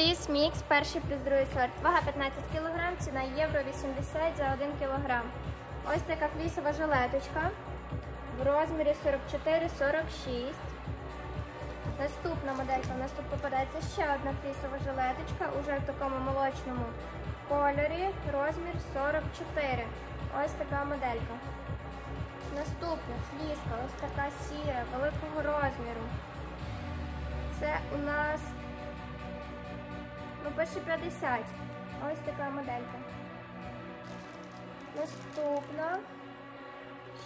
Ліс мікс, перший плюс другий сорт. Вага 15 кг, ціна євро 80 за 1 кг. Ось така флісова жилеточка в розмірі 44-46. Наступна моделька. У нас тут попадається ще одна флісова жилеточка, уже в такому молочному кольорі. Розмір 44. Ось така моделька. Наступна фліска, ось така сіра, великого розміру. Це у нас ну, пише 50. Ось така моделька. Наступна.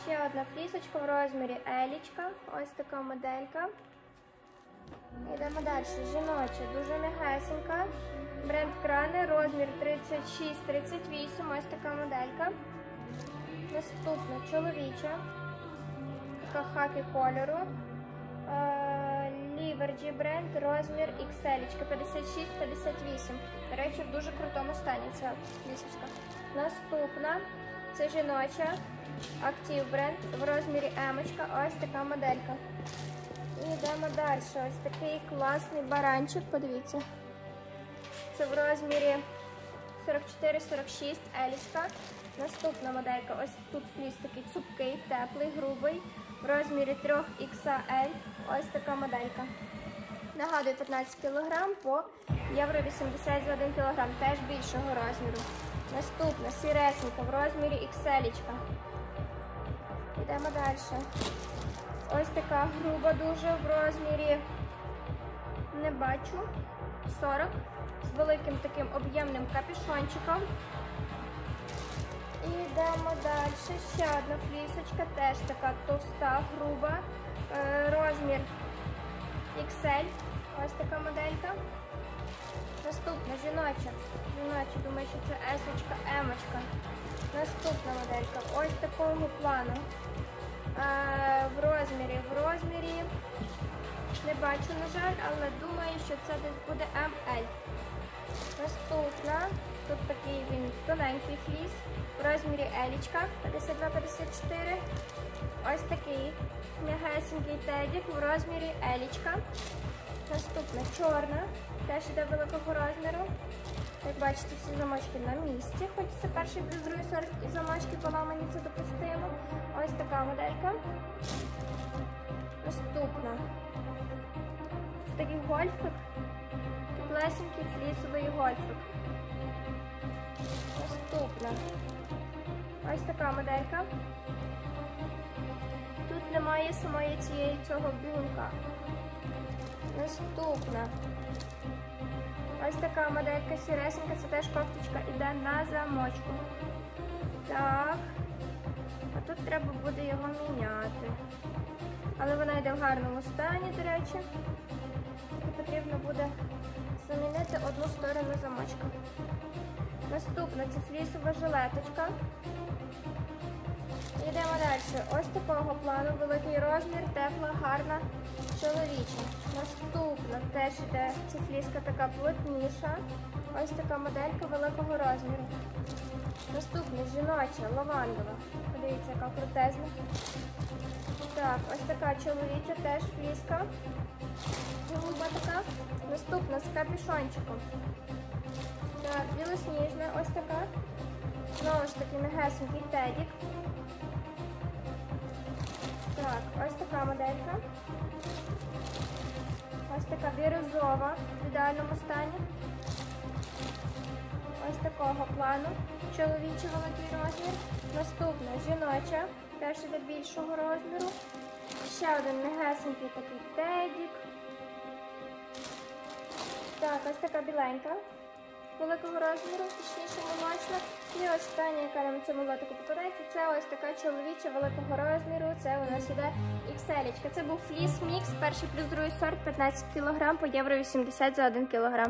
Ще одна флісочка в розмірі Елічка. Ось така моделька. Йдемо далі. Жіноча, дуже м'ягесенька. Бренд крани, розмір 36-38. Ось така моделька. Наступна чоловіча. Така хакі кольору. Ліверджі бренд, розмір XL, 56-58. До речі, в дуже крутому стані ця лісочка. Наступна це жіноча актив бренд в розмірі М. Ось така моделька. І йдемо далі. Ось такий класний баранчик, подивіться. Це в розмірі 44-46 елічка. Наступна моделька. Ось тут фліс такий цупкий, теплий, грубий. В розмірі 3XL. Ось така моделька. Нагадую, 15 кг по євро 80 за 1 кг. Теж більшого розміру. Наступна сіресенька в розмірі XL. Йдемо далі. Ось така груба дуже в розмірі, не бачу, 40 з великим таким об'ємним капюшончиком. І йдемо далі. Ще одна флісочка, теж така товста, груба, розмір XL. Ось така моделька. Наступна жіноча. Жіноча, думаю, що це есочка, емочка. Наступна моделька. Ось такого плану. В розмірі, в розмірі. Не бачу, на жаль, але думаю, що це десь буде ML. Тут такий він тоненький фліс. В розмірі елічка 52-54. Ось такий м'ягесенький тедік в розмірі елічка. Наступна чорна, теж йде великого розміру. Як бачите, всі замочки на місці. Хоч це перший плюс другий сорт і замочки поламані, це допустимо. Ось така моделька. Наступна. Це такий гольфик. Теплесенький флісовий гольфик. Наступна. Ось така моделька. Тут немає самої цієї цього бігунка. Наступна. Ось така моделька сіресенька, це теж кофточка іде на замочку. Так. А тут треба буде його міняти. Але вона йде в гарному стані, до речі. Потрібно буде замінити одну сторону замочка. Наступна це флісова жилеточка. Йдемо далі. Ось такого плану великий розмір, тепла, гарна, чоловіча. Наступна теж йде ця фліска така плотніша. Ось така моделька великого розміру. Наступна жіноча, лавандова. Подивіться, яка крутезна. Так, ось така чоловіча, теж фліска. Голуба така. Наступна з капюшончиком. Білосніжна, ось така. Знову ж таки, мегесенький тедік. Так, ось така моделька. Ось така бірюзова в ідеальному стані. Ось такого плану. Чоловічий великий розмір. Наступна жіноча, теж іде більшого розміру. Ще один мегесенький такий тедік. Так, ось така біленька великого розміру, точніше молочна. І остання, яка нам цьому лотику попадається, це ось така чоловіча великого розміру. Це у нас іде XL. Це був фліс мікс, перший плюс другий сорт, 15 кг по євро 80 за 1 кг.